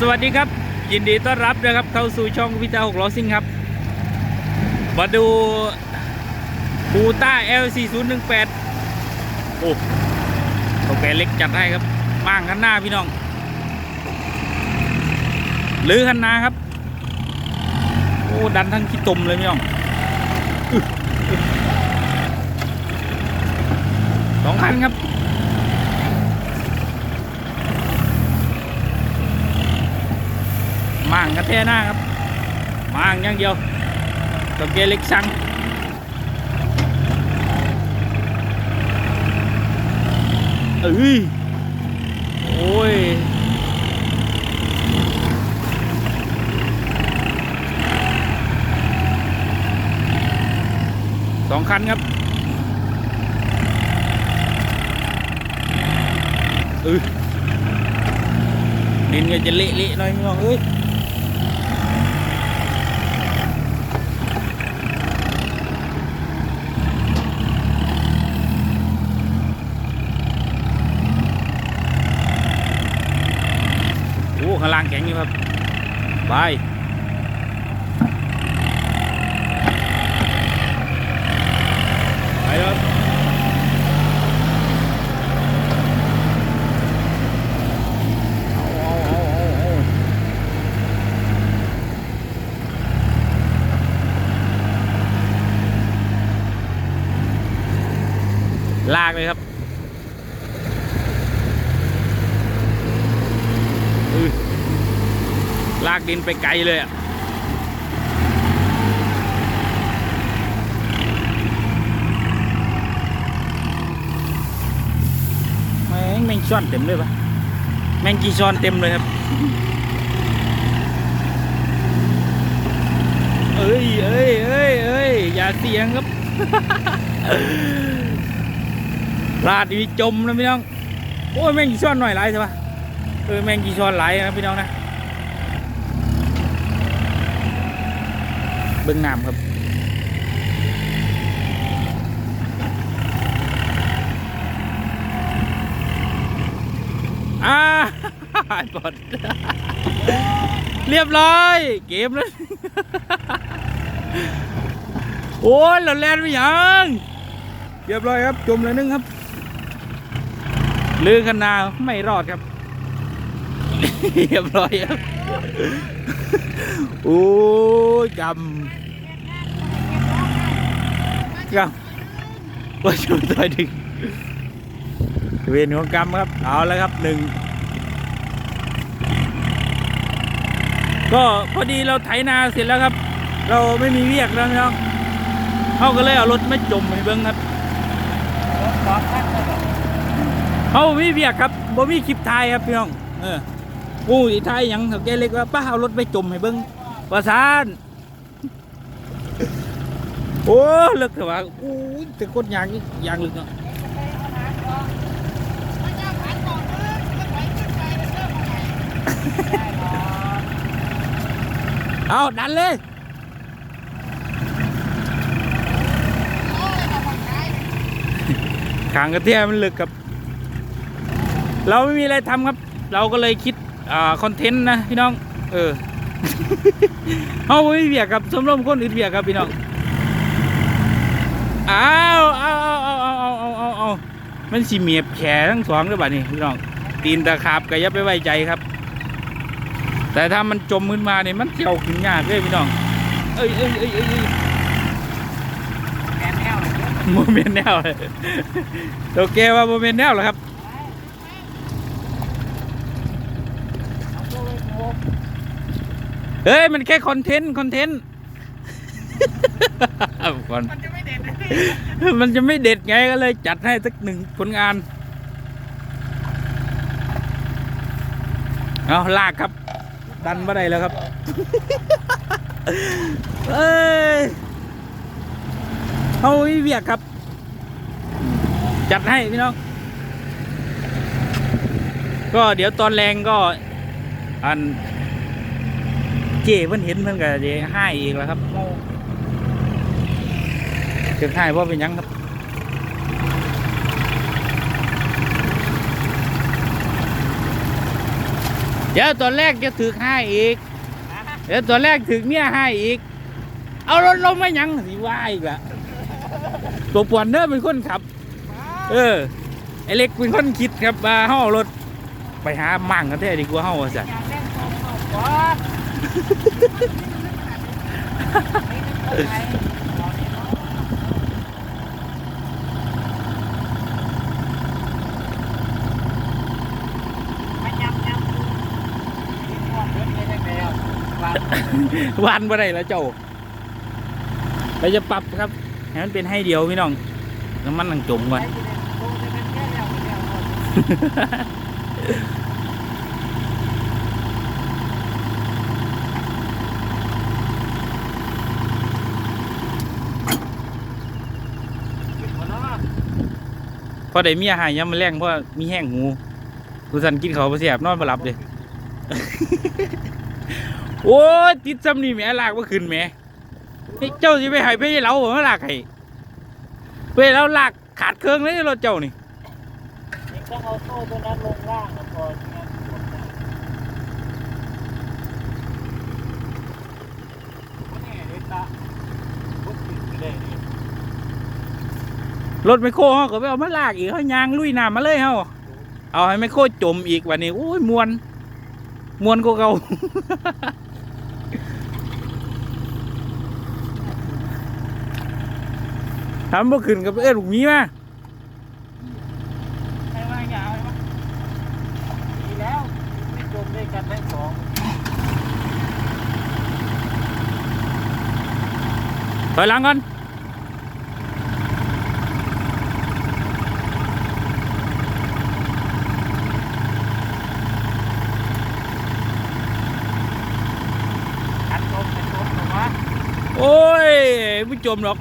สวัสดีครับ ยินดีต้อนรับนะครับเข้าสู่ช่องวิจาหกล้อซิ่งครับ มาดูบูต้า L4018 โอ้โอเคเล็กจัดให้ครับม่างคันหน้าพี่น้อง หรือคันหน้าครับ โอ้ดันทั้งขี้ตมเลยพี่น้องสองคันครับางกระแทหน้าครับม่างอย่างเดียวตัวเกเล็กซังเอ้ยโอ้ยสองคันครับเออดินก็จะเละๆหน่อยพี่น้องเอ้ยางล่างแข็งอยู่ครับไปไปแล้วครับเอาเอาเอาเอาเอาลากเลยครับ อื้อลากดินไปไกลเลยอะแม่งแมงช้อนเต็มเลยปะแมงกีช้อนเต็มเลยครับ เอ้ยเอ้ยเอ้ยเอ้ยอย่าเสียงครับลาดดีจมนะพี่น้อง โอ้ยแมงกีช้อนหน่อยไรใช่ปะเออแมงกีชอนไหลนะพี่น้องนะ เบื้องน้ำครับอ่าปลดเรียบร้อย เกมแล้วโอ้ยเราแลนไปยังเรียบร้อยครับจมเลยนึงครับลือกันนาไม่รอดครับ เรียบร้อยครับ โอ้ยกำ กำว่าช่วยตัวดึงเวียนของกำครับ เอาแล้วครับหนึ่งก็พอดีเราไถนาเสร็จแล้วครับ เราไม่มีเวียกแล้วพี่น้องเขาก็เลยเอารถไม่จมไปเบิ้งครับเขาบ่มีเวียกครับบ่มีคลิปไทายครับพี่น้อง เออกูอีไทยยังเถาแกเล็กว่าป้าเอารถไปจมให้เบิ้งประสาน โอ้เลึกเถอะว่าอู้ยแต่กดยางนี่ยางลึกเนาะเอาดันเลยขางกระเทียมมันลึกครับ เราไม่มีอะไรทำครับ เราก็เลยคิดอ่าคอนเทนต์นะพี่น้อง เออ เอาไม่เบียกกับสมรมคนอื่นเบียกครับพี่น้องเอาเอาเอาเอาเอาเอาเอาเอามันสีเมียบแขทั้งสองด้วยบัดนี้พี่น้อง ตีนตะขาบก็อยับไปไว้ใจครับ แต่ถ้ามันจมขึ้นมาเนี่ยมันเกี่ยวขึ้นยากเลยพี่น้อง เอ้ยเอ้ยเอ้ยเอ้ยเอ้ยโมเมนต์แนวเลยตัวแกว่าโมเมนต์แนวเหรอครับเฮ้ย มันแค่คอนเทนต์ คอนเทนต์ ก่อนมันจะไม่เด็ดเลยมันจะไม่เด็ดไงก็เลยจัดให้สักหนึ่งผลงาน เอาลากครับ ดันมาได้แล้วครับเอ้ยเอาอีเวียกครับ จัดให้พี่น้อง ก็เดี๋ยวตอนแรงก็ อัน เจ้เพิ่นเห็นเพิ่นก็จะให้อีกแล้วครับ จะให้เพราะเป็นหยังครับเดี๋ยวตอนแรกจะถึกให้อีก เดี๋ยวตอนแรกถึกเนี่ยให้อีก เอารถลงมายังสิว่าอีกละตัวปวนเนอร์เป็นคนขับ เออไอเล็กเป็นคนคิดครับว่าเฮาเอารถไปหามั่งกันแท้ดีกว่าเฮาว่าซะอยากเล่นโกงเอาก่อนมันยำยำกินหมดเบิดเลยได้แล้ว วันบ่ได้แล้วเจ้าเราจะปรับครับให้มันเป็นให้เดียวพี่น้องน้ำมันนังจมก่อนไปสิเล่นโกงจะเป็นแค่แล้วแล้วหมดกินบ่เนาะพอได้เมียหายยามมาแรงเพราะมีแห้งหูกูสันกินเขาวบ่เสียบนอนบ่หลับเลย โอ้ยติดซ้ำนี่แม่ลากบ่ขึ้นแม่เจ้าสิไปให้ไปให้เราบ่มาลากให้ไปให้เราลากขาดเครื่องเลยรถเจ้านี่ต้องเอาโซ่ตัวนั้นลงล่างก่อนรถไมคโครเฮาก็ไปเอามาลากอีกเฮายางลุยน้ำมาเลยเฮาเอาให้ไมคโครจมอีกวันนี้โอ้ยมวน มวนกว่าเก่า ทำบ่ขึ้นกับเอื้อนลูกหมีมาใครว่าอย่าเอาไว้วะดีแล้วไม่จมด้วยกันทั้งสองถอยหลังก่อนอันจมเป็นจมหรอวะโอ้ยไม่จมหรอก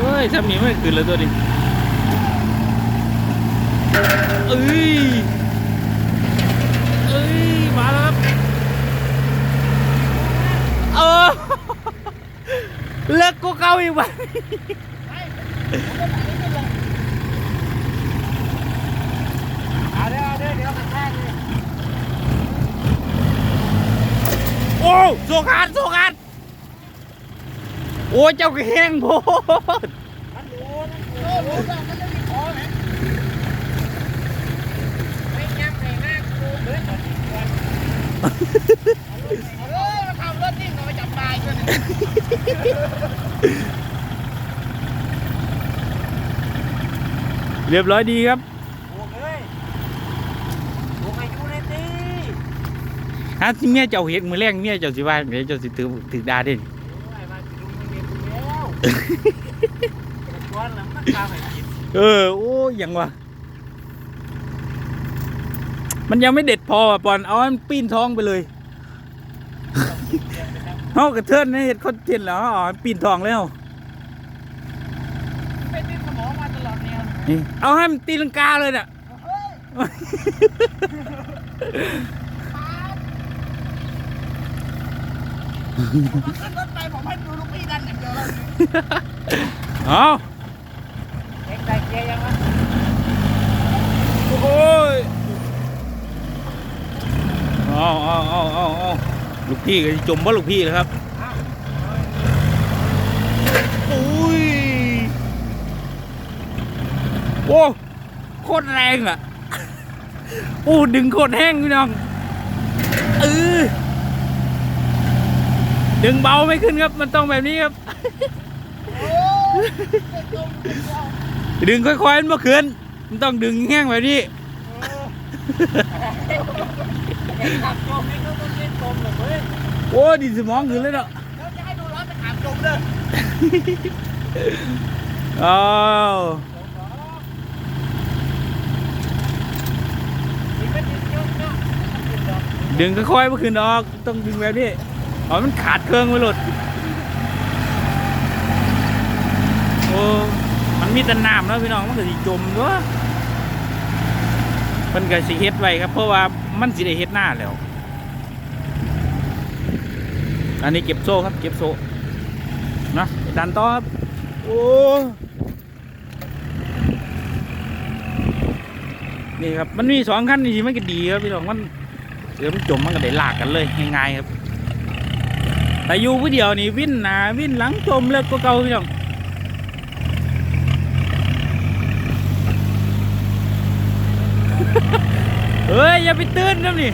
เอ้ ยทำนี้ไม่ขึ้นเลยตัวนี้เอ้ยเอ้ยมาแล้วครับเออเลิกกูเก่าอีกวันเอาเดี๋ยวเอาเดี๋ยวเดี๋ยวมันแทงเลยโอ้โซขาดโซขาดโอ้ยเจ้าก็แห้งโพด เลยนะกูเบิดหมดอีกวันเอาเลยมาทำรถนี่มาจับตายด้วยเนี่ยเรียบร้อยดีครับโอ้เอ้ยโอ้อายุเลยตีฮะที่เมียเจ้าเห็ดมือแรงเมียเจ้าสิว่าเดี๋ยเจ้าสิถือถือดาเด่นโอ้ยมาสิลุงไม่เรียนกูแล้วแต่ชวนแล้ว มันตามให้กินเออโอ้ยยังวะมันยังไม่เด็ดพออะปอนเอาให้มันปีนท้องไปเลยเฮากระเทินให้เห็ดคอนเทนต์แล้วเอาให้ปีนท้องแล้วไปติดสมองมาตลอดแนวนี่เอาให้มันตีลังกาเลยน่ะเฮ้ยผมขึ้นรถไปผมให้ดูลูกพี่ดันอย่างเดียวเลยเอา เอ็กซ์ได้เกียร์ยังวะ โอ้ยเอาเอาเอาเอาเอาลูกพี่ก็จะจมว่าลูกพี่เลยครับอ้าวอุ้ยโอ้โคตรแรงอะโอ้ดึงโคตรแห้งพี่น้องเออดึงเบาไม่ขึ้นครับ มันต้องแบบนี้ครับโอ้ยจมจมเอาดึงค่อยๆมันมาขึ้น มันต้องดึงแห้งแบบนี้เอ็กซ์ขับจมนี่ก็ต้องเล่นจมเลยเว้ยโอ้ดินสมองขึ้นเลยเนาะแล้วจะให้ดูร้อนไปขับจมเลยอ้าวนี่ก็ติดเยอะเนาะติดดอกดึงค่อยๆมาขึ้นออกต้องดึงแบบนี้อ๋อมันขาดเครื่องไปหลดโอ้ มันมีแต่น้ำแล้วพี่น้องมันก็สิจมด้วยมันก็สิเฮ็ดไว้ครับ เพราะว่ามันสิได้เฮ็ดหน้าแล้ว อันนี้เก็บโซ่ครับ เก็บโซ่นะดันต่อครับโอ้นี่ครับมันมีสองขั้นนี่มันก็ดีครับพี่น้องมันเดี๋ยวมันจมมันก็ได้ลากกันเลยง่ายๆครับแต่อยู่ผู้เดียวนี่วิ่นหนาวิ่นหลังจมเลิกก็เก่าพี่น้อง เฮ้ย อย่าไปตื่นนะนี่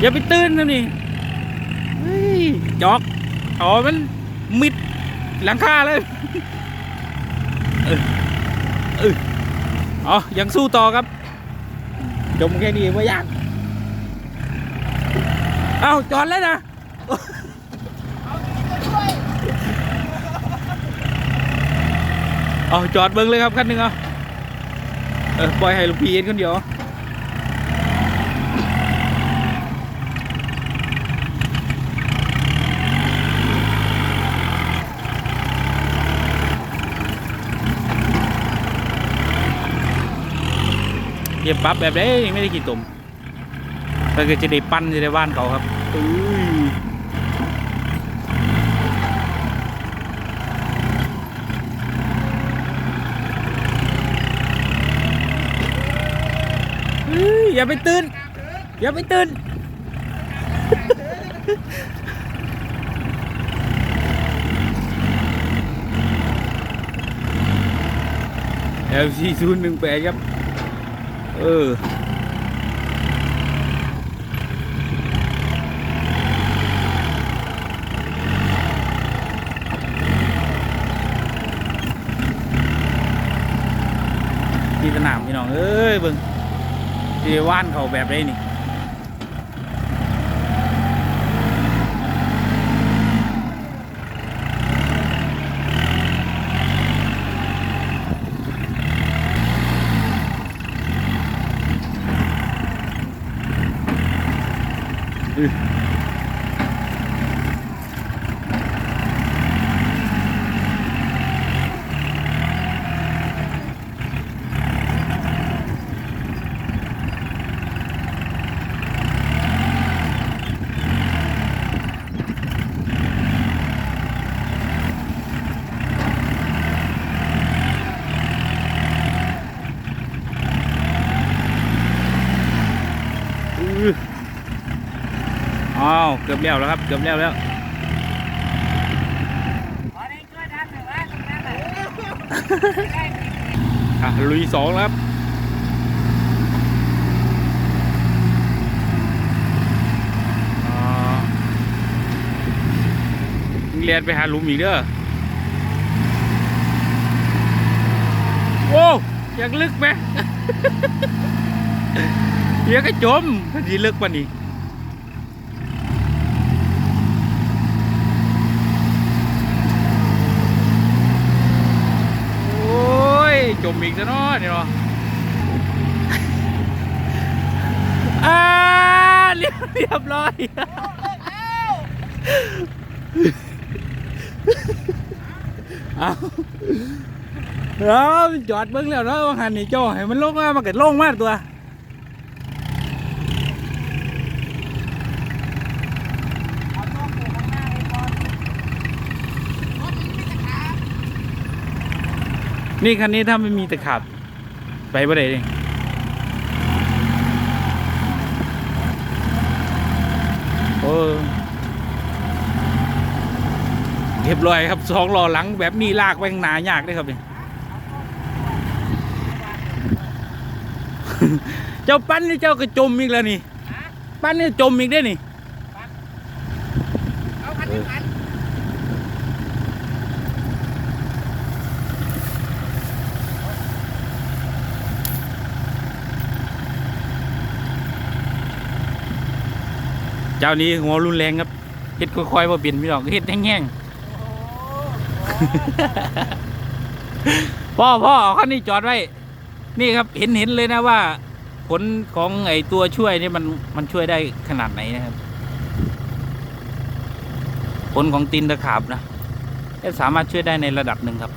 อย่าไปตื่นนะนี่จอกอ๋อมันมิดหลังคาเลยเออเอออ๋อยังสู้ต่อครับ จมแค่นี้ไม่ยาก เอาจอดแล้วนะ เอาจอดเบิ้งเลยครับคันหนึ่งเอาเออปล่อยให้ลูกพี่เอ็นคนเดียวเย็บปั๊บแบบนี้ไม่ได้กี่ตุ่มก็คือจะได้ปั้นจะได้ว่านเขาครับ อย่าไปตื่น อย่าไปตื่น LC ศูนย์หนึ่งแปดครับ เออที่สนามพี่น้อง เอ้ยเบิ่ง ที่ว่านเขาแบบไรนี่อื้ออ้าวเกือบแล้วแล้วครับ เกือบแล้วแล้วขอได้ช่วยดันหน่อยว่าตรงนั้นน่ะลุยสองแล้วครับอ่าเรียนไปหาลุมอีกเด้อโอ้อยากลึกไหมเดี๋ยวก็จมพอดีลึกกว่านี้โอ้ย จ มอีกซะเนาะนี่เนาะอ่าเรียบเรียบร้อยเอาเราจอดเบิ้งแล้วเนาะว่าหันนี่โจ้ให้มันลงมามันเกิดลงมากตัว เอาต้องปลูกข้างหน้าไว้ก่อน นี่คันนี้ถ้าไม่มีตะขับไปบ่ได้เลยโอ้เรียบร้อยครับสองล้อหลังแบบนี้ลากไปข้างหน้ายากเลยครับเนี่ยเจ้าปั้นนี่เจ้าก็จมอีกแล้วนี่ ปั้นนี่จมอีกได้นี่ เอาคันนี้คัน เจ้านี้หัวรุนแรงครับเฮ็ดค่อยๆว่าเปลี่ยนพี่น้องเฮ็ดแห้งๆพ่อพ่อเอาคันนี้จอดไว้ นี่ครับเห็นเห็นเลยนะว่า ผลของไอ้ตัวช่วยนี่มันมันช่วยได้ขนาดไหนนะครับ ผลของตีนตะขาบนะสามารถช่วยได้ในระดับหนึ่งครับ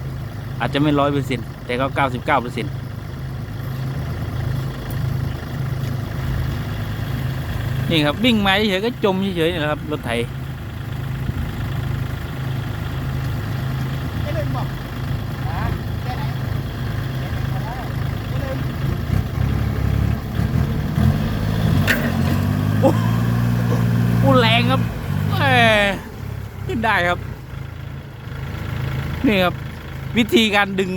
อาจจะไม่ร้อยเปอร์เซ็นต์แต่ก็เก้าสิบเก้าเปอร์เซ็นต์ นี่ครับวิ่งมาเฉยๆก็จมเฉยๆนะครับรถไถอู้แรงครับแม่ได้ครับ นี่ครับ วิธีการดึง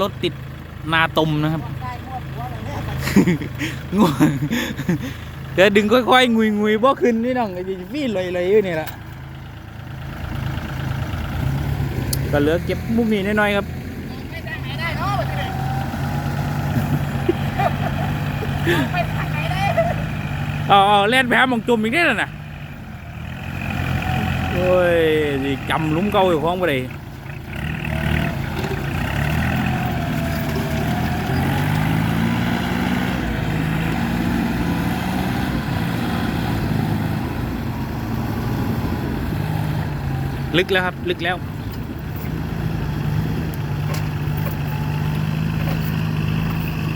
รถติดนาตมนะครับง่วง เดี๋ยวดึงค่อยๆงุยงุยๆบ่ขึ้นนี่น้องไอ้พี่ลอยๆอยู่นี่แหละก็เหลือเก็บมุมนี้น้อยๆครับไม่ได้ไหนได้เนาะแบบนี้ไปทางไหนได้เอาเอาเล่นไปหาหมองจมอีกได้แล้วนะโอ้ยสิจำหลุมเก่าอยู่ของบ่ได้ลึ ลึกแล้วครับ ลึกแล้ว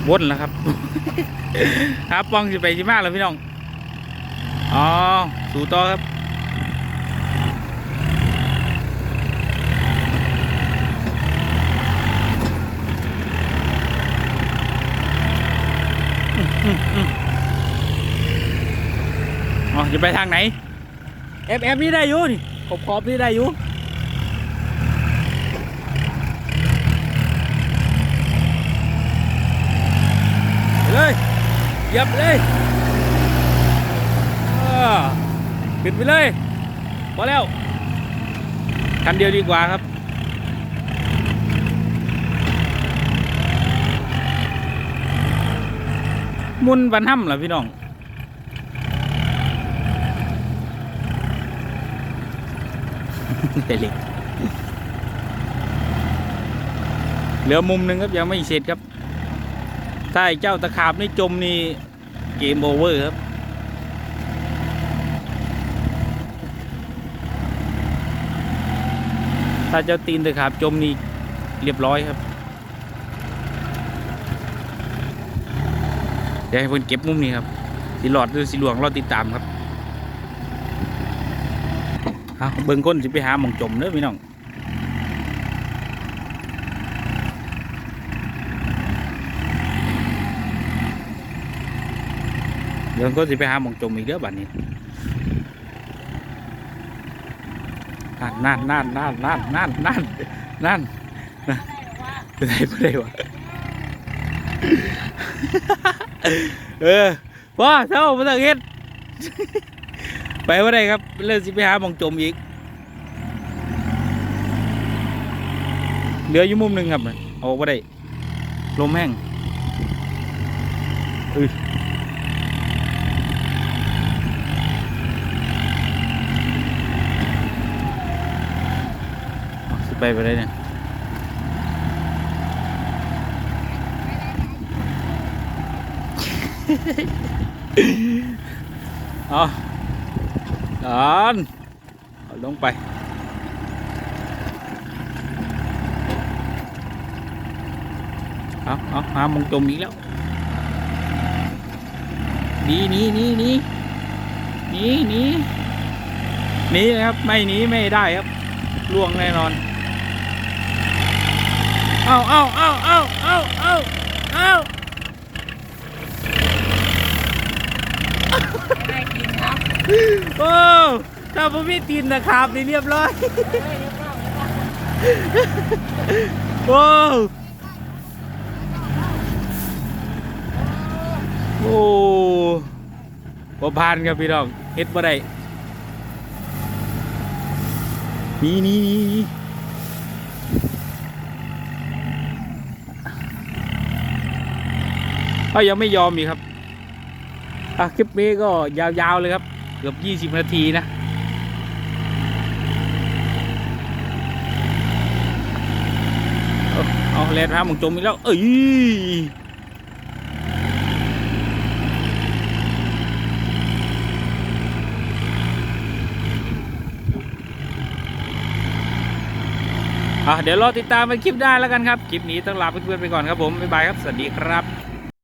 วนแล้วครับ ครับปองสิไปสิมากแล้วพี่น้อง อ๋อ สู่ต่อครับอ๋อจะไปทางไหนเอฟเอฟนี่ได้อยู่นี่ ขอบขอบนี่ได้อยู่เลยเหยับเลยอ่าขึ้นไปเลยพอแล้วคันเดียวดีกว่าครับมุนบันห้ำเหรอพี่น้อง ได้เล็ก เหลือมุมหนึ่งครับยังไม่เสร็จครับ ถ้าไอ้เจ้าตะขาบนี่จมนี่เกมโอเวอร์ครับถ้าเจ้าตีนตะขาบจมนี่เรียบร้อยครับ เดี๋ยวให้เพิ่นเก็บมุมนี้ครับสีหลอดหรือสีหลวงเราติดตามครับ เาบิ่งก้นสิไปหาหมองจมเด้อพี่น้องเดี๋ยวก็สิไปหาหมองจมอีกเด้อบบนี้นั่นนั่นนั่นนั่นนั่นนั่นนั่นไม่ได้ไม่ได้วะเออว้าเท่าไม่ต้องเฮ็ด ไปว่าได้ครับเริ่มสิไปหามองจมอีกเหลืออยู่มุมหนึ่งครับเอาว่าได้ลมแห้งอือไปไปได้เนี่ยอาด อนลงไปเอาเอาหามงจมอีกแล้วหนีหนีหนีหนีหนีหนีหนีนะครับ ไม่หนีไม่ได้ครับล่วงแน่นอน เอาเอาเอาเอาเอาเอาเอาได้กินครับ โอ้ถ้าผมไม่ตีนนะครับนี่เรียบร้อย โอ้โอ้บ่ผ่านครับพี่น้องเฮ็ดบ่ได้นี่นี่นี่นี่เขายังไม่ยอมอีกครับ อะ คลิปนี้ก็ยาวๆเลยครับ เกือบ20นาทีนะ เอาเอาแลนพามองจมอีกแล้ว เอ้ยอะเดี๋ยวรอติดตามไปคลิปหน้แล้วกันครับ คลิปนี้ต้องลาเพื่อนๆไปก่อนครับผม บ๊ายบายครับ สวัสดีครับ